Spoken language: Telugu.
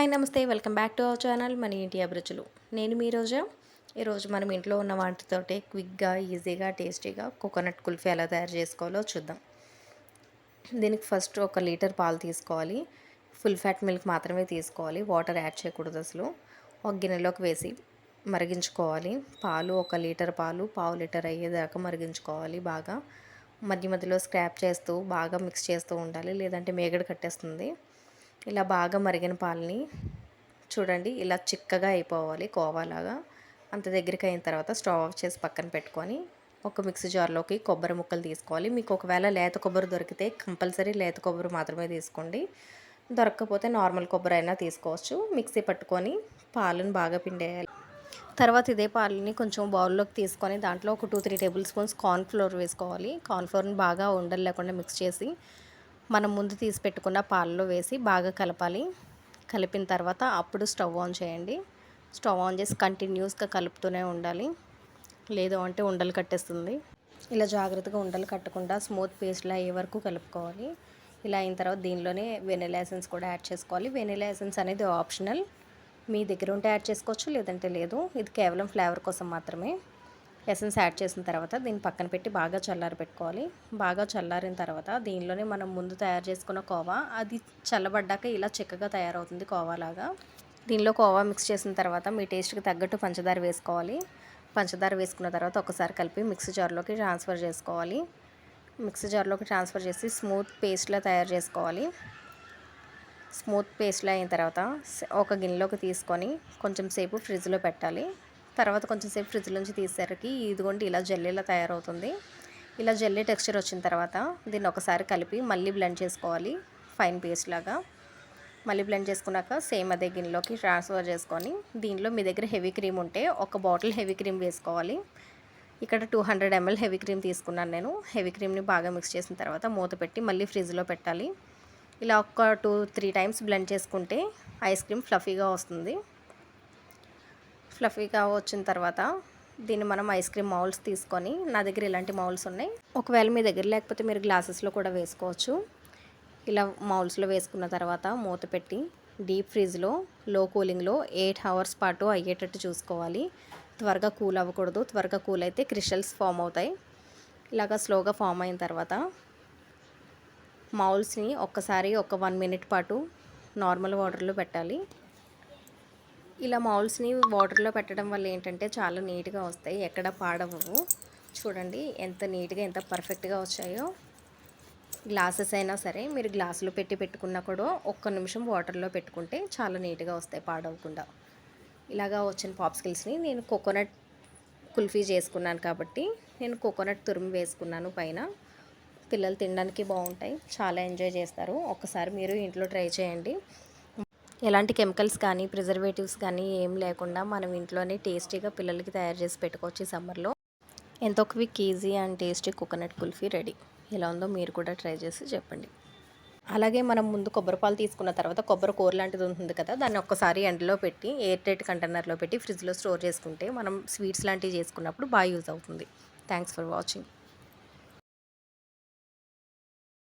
హాయ్ నమస్తే. Welcome back to our channel మన ఇంటి అభిరుచులు. నేను మీ రోజు. ఈరోజు మనం ఇంట్లో ఉన్న వాటితోటే క్విక్గా ఈజీగా టేస్టీగా కోకోనట్ కుల్ఫీ ఎలా తయారు చేసుకోవాలో చూద్దాం. దీనికి ఫస్ట్ ఒక లీటర్ పాలు తీసుకోవాలి. ఫుల్ ఫ్యాట్ మిల్క్ మాత్రమే తీసుకోవాలి. వాటర్ యాడ్ చేయకూడదు అసలు. ఒక గిన్నెలోకి వేసి మరిగించుకోవాలి. పాలు ఒక లీటర్ పాలు పావు లీటర్ అయ్యేదాకా మరిగించుకోవాలి బాగా. మధ్య మధ్యలో స్క్రాప్ చేస్తూ బాగా మిక్స్ చేస్తూ ఉండాలి. లేదంటే మేగడ కట్టేస్తుంది. ఇలా బాగా మరిగిన పాలని చూడండి ఇలా చిక్కగా అయిపోవాలి కోవాలాగా. అంత దగ్గరికి అయిన తర్వాత స్టవ్ ఆఫ్ చేసి పక్కన పెట్టుకొని ఒక మిక్సీ జార్లోకి కొబ్బరి ముక్కలు తీసుకోవాలి. మీకు ఒకవేళ లేత కొబ్బరి దొరికితే కంపల్సరీ లేత కొబ్బరి మాత్రమే తీసుకోండి. దొరకకపోతే నార్మల్ కొబ్బరి అయినా తీసుకోవచ్చు. మిక్సీ పట్టుకొని పాలను బాగా పిండేయాలి. తర్వాత ఇదే పాలని కొంచెం బౌల్లోకి తీసుకొని దాంట్లో ఒక two three tablespoons cornflour వేసుకోవాలి. కార్న్ఫ్లోర్ని బాగా ఉండలు లేకుండా మిక్స్ చేసి మనం ముందు తీసి పెట్టుకున్న పాలలో వేసి బాగా కలపాలి. కలిపిన తర్వాత అప్పుడు స్టవ్ ఆన్ చేయండి. స్టవ్ ఆన్ చేసి కంటిన్యూస్గా కలుపుతూనే ఉండాలి. లేదు అంటే ఉండలు కట్టేస్తుంది. ఇలా జాగ్రత్తగా ఉండలు కట్టకుండా స్మూత్ పేస్ట్లా అయ్యే వరకు కలుపుకోవాలి. ఇలా అయిన తర్వాత దీనిలోనే వెనిలా ఎసెన్స్ కూడా యాడ్ చేసుకోవాలి. వెనిలా ఎసెన్స్ అనేది ఆప్షనల్. మీ దగ్గర ఉంటే యాడ్ చేసుకోవచ్చు లేదంటే లేదు. ఇది కేవలం ఫ్లేవర్ కోసం మాత్రమే. ఎసెన్స్ యాడ్ చేసిన తర్వాత దీన్ని పక్కన పెట్టి బాగా చల్లారి పెట్టుకోవాలి. బాగా చల్లారిన తర్వాత దీనిలోనే మనం ముందు తయారు చేసుకున్న కోవా అది చల్లబడ్డాక ఇలా చిక్కగా తయారవుతుంది కోవాలాగా. దీనిలో కోవా మిక్స్ చేసిన తర్వాత మీ టేస్ట్కి తగ్గట్టు పంచదార వేసుకోవాలి. పంచదార వేసుకున్న తర్వాత ఒకసారి కలిపి మిక్సీ జార్లోకి ట్రాన్స్ఫర్ చేసుకోవాలి. మిక్సీ జార్లోకి ట్రాన్స్ఫర్ చేసి స్మూత్ పేస్ట్లా తయారు చేసుకోవాలి. స్మూత్ పేస్ట్లో అయిన తర్వాత ఒక గిన్నెలోకి తీసుకొని కొంచెం సేపు ఫ్రిడ్జ్లో పెట్టాలి. తర్వాత కొంచెం సేపు ఫ్రిడ్జ్ నుంచి తీసేసరికి ఇదిగోండి ఇలా జల్లీలా తయారవుతుంది. ఇలా జల్లీ టెక్స్చర్ వచ్చిన తర్వాత దీన్ని ఒకసారి కలిపి మళ్ళీ బ్లెండ్ చేసుకోవాలి ఫైన్ పేస్ట్ లాగా. మళ్ళీ బ్లెండ్ చేసుకున్నాక సేమ్ అదే గిన్నెలోకి ట్రాన్స్ఫర్ చేసుకొని దీనిలో మీ దగ్గర హెవీ క్రీమ్ ఉంటే ఒక బాటిల్ హెవీ క్రీమ్ వేసుకోవాలి. ఇక్కడ two hundred ML heavy cream తీసుకున్నాను నేను. హెవీ క్రీమ్ని బాగా మిక్స్ చేసిన తర్వాత మూత పెట్టి మళ్ళీ ఫ్రిడ్జ్లో పెట్టాలి. ఇలా ఒక టూ త్రీ టైమ్స్ బ్లెండ్ చేసుకుంటే ఐస్ క్రీమ్ ఫ్లఫీగా వస్తుంది. ఫ్లఫీగా వచ్చిన తర్వాత దీన్ని మనం ఐస్ క్రీమ్ మౌల్స్ తీసుకొని నా దగ్గర ఇలాంటి మౌల్స్ ఉన్నాయి. ఒకవేళ మీ దగ్గర లేకపోతే మీరు గ్లాసెస్లో కూడా వేసుకోవచ్చు. ఇలా మౌల్స్లో వేసుకున్న తర్వాత మూత పెట్టి డీప్ ఫ్రిడ్జ్లో లో కూలింగ్లో ఎయిట్ అవర్స్ పాటు అయ్యేటట్టు చూసుకోవాలి. త్వరగా కూల్ అవ్వకూడదు. త్వరగా కూల్ అయితే క్రిస్టల్స్ ఫామ్ అవుతాయి. ఇలాగా స్లోగా ఫామ్ అయిన తర్వాత మౌల్స్ని ఒక్కసారి ఒక వన్ మినిట్ పాటు నార్మల్ వాటర్లో పెట్టాలి. ఇలా మౌల్స్ని వాటర్లో పెట్టడం వల్ల ఏంటంటే చాలా నీట్గా వస్తాయి ఎక్కడ పాడవు చూడండి ఎంత నీట్గా ఎంత పర్ఫెక్ట్గా వచ్చాయో. గ్లాసెస్ అయినా సరే మీరు గ్లాసులో పెట్టి పెట్టుకున్నా కూడా ఒక్క నిమిషం వాటర్లో పెట్టుకుంటే చాలా నీట్గా వస్తాయి పాడవకుండా ఇలాగా వచ్చిన పాప్స్కిల్స్ని నేను కోకోనట్ కుల్ఫీ చేసుకున్నాను కాబట్టి నేను కోకోనట్ తురిమి వేసుకున్నాను పైన. పిల్లలు తినడానికి బాగుంటాయి చాలా ఎంజాయ్ చేస్తారు. ఒక్కసారి మీరు ఇంట్లో ట్రై చేయండి. ఎలాంటి కెమికల్స్ కానీ ప్రిజర్వేటివ్స్ కానీ ఏం లేకుండా మనం ఇంట్లోనే టేస్టీగా పిల్లలకి తయారు చేసి పెట్టుకోవచ్చు ఈ సమ్మర్లో. ఎంతో quick easy and tasty coconut kulfi ready. ఎలా ఉందో మీరు కూడా ట్రై చేసి చెప్పండి. అలాగే మనం ముందు కొబ్బరి పాలు తీసుకున్న తర్వాత కొబ్బరి కూర లాంటిది ఉంటుంది కదా దాన్ని ఒక్కసారి ఎండలో పెట్టి ఎయిర్ టైట్ కంటైనర్లో పెట్టి ఫ్రిడ్జ్లో స్టోర్ చేసుకుంటే మనం స్వీట్స్ లాంటివి చేసుకున్నప్పుడు బాగా యూజ్ అవుతుంది. Thanks for watching.